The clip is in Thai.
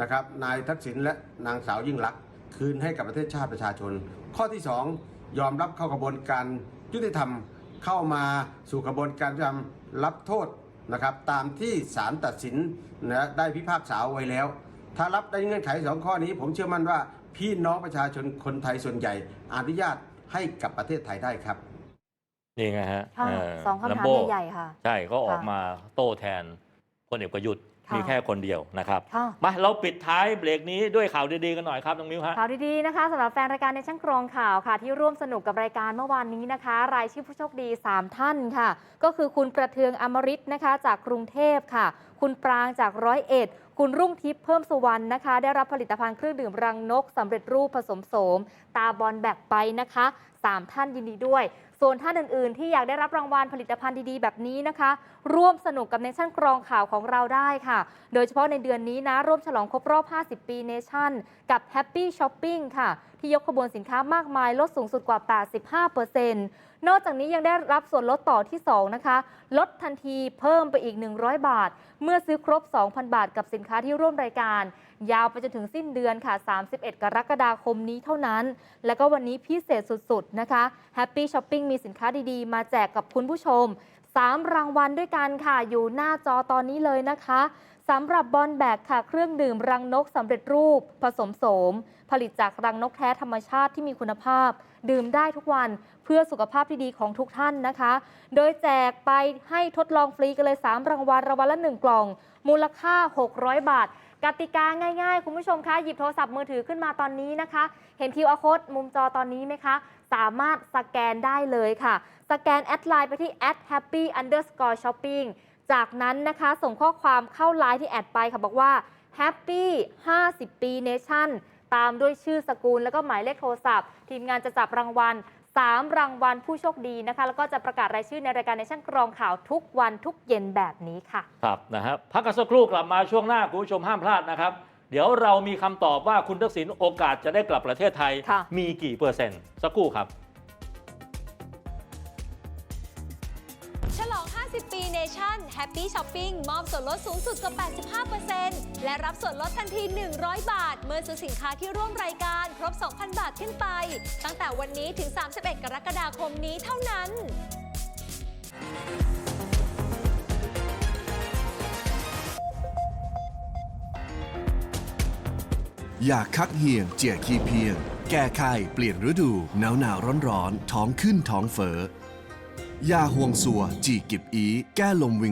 นะครับนายทักษิณและนางสาวยิ่งลักษณ์คืนให้กับประเทศชาติประชาชน ข้อที่ 2 ยอมรับเข้ากระบวนการยุติธรรมเข้ามาสู่กระบวนการยุติธรรมรับโทษนะครับตามที่ศาลตัดสินนะได้พิพากษาไว้แล้ว ถ้ารับได้เงื่อนไขสองข้อนี้ ผมเชื่อมั่นว่าพี่น้องประชาชนคนไทยส่วนใหญ่อนุญาตให้กับประเทศไทยได้ครับนี่ไงฮะค่ะเสองคำถาม Lambo ใหญ่ๆค่ะ ใช่ก็ออกค่ะมาโต้แทนพลเอกประยุทธ์ค่ะ มีแค่คนเดียวนะครับค่ะมาเราปิดท้ายเบรกนี้ด้วยข่าวดีๆกันหน่อยครับน้องมิ้วฮะข่าวดีๆนะคะสำหรับแฟนรายการในช่างกรองข่าวค่ะ ที่ร่วมสนุกกับรายการเมื่อวานนี้นะคะ รายชื่อผู้โชคดี 3 ท่านค่ะ ก็คือคุณประเทืองอมริตนะคะ จากกรุงเทพค่ะ คุณปรางจากร้อยเอ็ด คุณรุ่งทิพย์เพิ่มสุวรรณนะคะ ได้รับผลิตภัณฑ์เครื่องดื่มรังนกสำเร็จรูปผสมโสม ตาบอลแบกไปนะคะ 3 ท่านยินดีด้วย ส่วนท่านอื่นๆ ที่อยากได้รับรางวัลผลิตภัณฑ์ดีๆ แบบนี้นะคะ ร่วมสนุกกับเนชั่นกรองข่าวของเราได้ค่ะ โดยเฉพาะในเดือนนี้นะ ร่วมฉลองครบรอบ 50 ปีเนชั่น กับ Happy Shopping ค่ะ ที่ยกขบวนสินค้ามากมายลดสูงสุดกว่า 85% นอกจากนี้ยังได้รับส่วนลดต่อที่ 2 นะคะ ลดทันทีเพิ่มไปอีก 100 บาท เมื่อซื้อครบ 2,000 บาทกับสินค้าที่ร่วมรายการ ยาวไปจนถึงสิ้นเดือนค่ะ 31 กรกฎาคมนี้เท่านั้น และก็วันนี้พิเศษสุด ๆ นะคะ Happy Shopping มีสินค้าดีๆ มาแจกกับคุณผู้ชม 3 รางวัลด้วยกันค่ะ อยู่หน้าจอตอนนี้เลยนะคะสำหรับบอลแบกค่ะ เครื่องดื่มรังนกสำเร็จรูป ผสมโสม ผลิตจากรังนกแท้ธรรมชาติที่มีคุณภาพ ดื่มได้ทุกวันเพื่อสุขภาพที่ดีของทุกท่านนะคะ โดยแจกไปให้ทดลองฟรีกันเลย 3 รางวัลรางวัลละ 1 กล่อง มูลค่า 600 บาท กติกาง่ายๆ คุณผู้ชมคะหยิบโทรศัพท์มือถือขึ้นมาตอนนี้นะคะ เห็น QR code มุมจอตอนนี้ไหมคะ สามารถสแกนได้เลยค่ะ สแกนแอดไลน์ไปที่ happy underscore shopping จากนั้นนะคะส่งข้อความเข้าไลน์ที่แอดไปค่ะบอกว่า happy 50 ปี nation ตามด้วยชื่อสกุลแล้วก็หมายเลขโทรศัพท์ ทีมงานจะจับรางวัล 3 รางวัลผู้โชคดีนะคะ แล้วก็จะประกาศรายชื่อในรายการในช่างกรองข่าวทุกวันทุกเย็นแบบนี้ค่ะ ครับนะฮะพักกันสักครู่กลับมาช่วงหน้าคุณผู้ชมห้ามพลาดนะครับ เดี๋ยวเรามีคำตอบว่าคุณทักษิณโอกาสจะได้กลับประเทศไทย ค่ะ มีกี่เปอร์เซ็นต์สักครู่ครับ ฉลอง 50 ปีเนชั่นแฮปปี้ช้อปปิ้งมอบส่วนลดสูงสุดกว่า85% และรับส่วนลดทันที 100 บาท เมื่อซื้อสินค้าที่ร่วมรายการครบ 2,000 บาทขึ้นไป ตั้งแต่วันนี้ถึง 31 กรกฎาคมนี้เท่านั้นอยากคักเหี่ยงเจียขี้เพียง แก้ไข้เปลี่ยนฤดูหนาวหนาวร้อนร้อนท้องขึ้นท้องเฟ้อยาห่วงสัว จีกิบอี แก้ลมวิง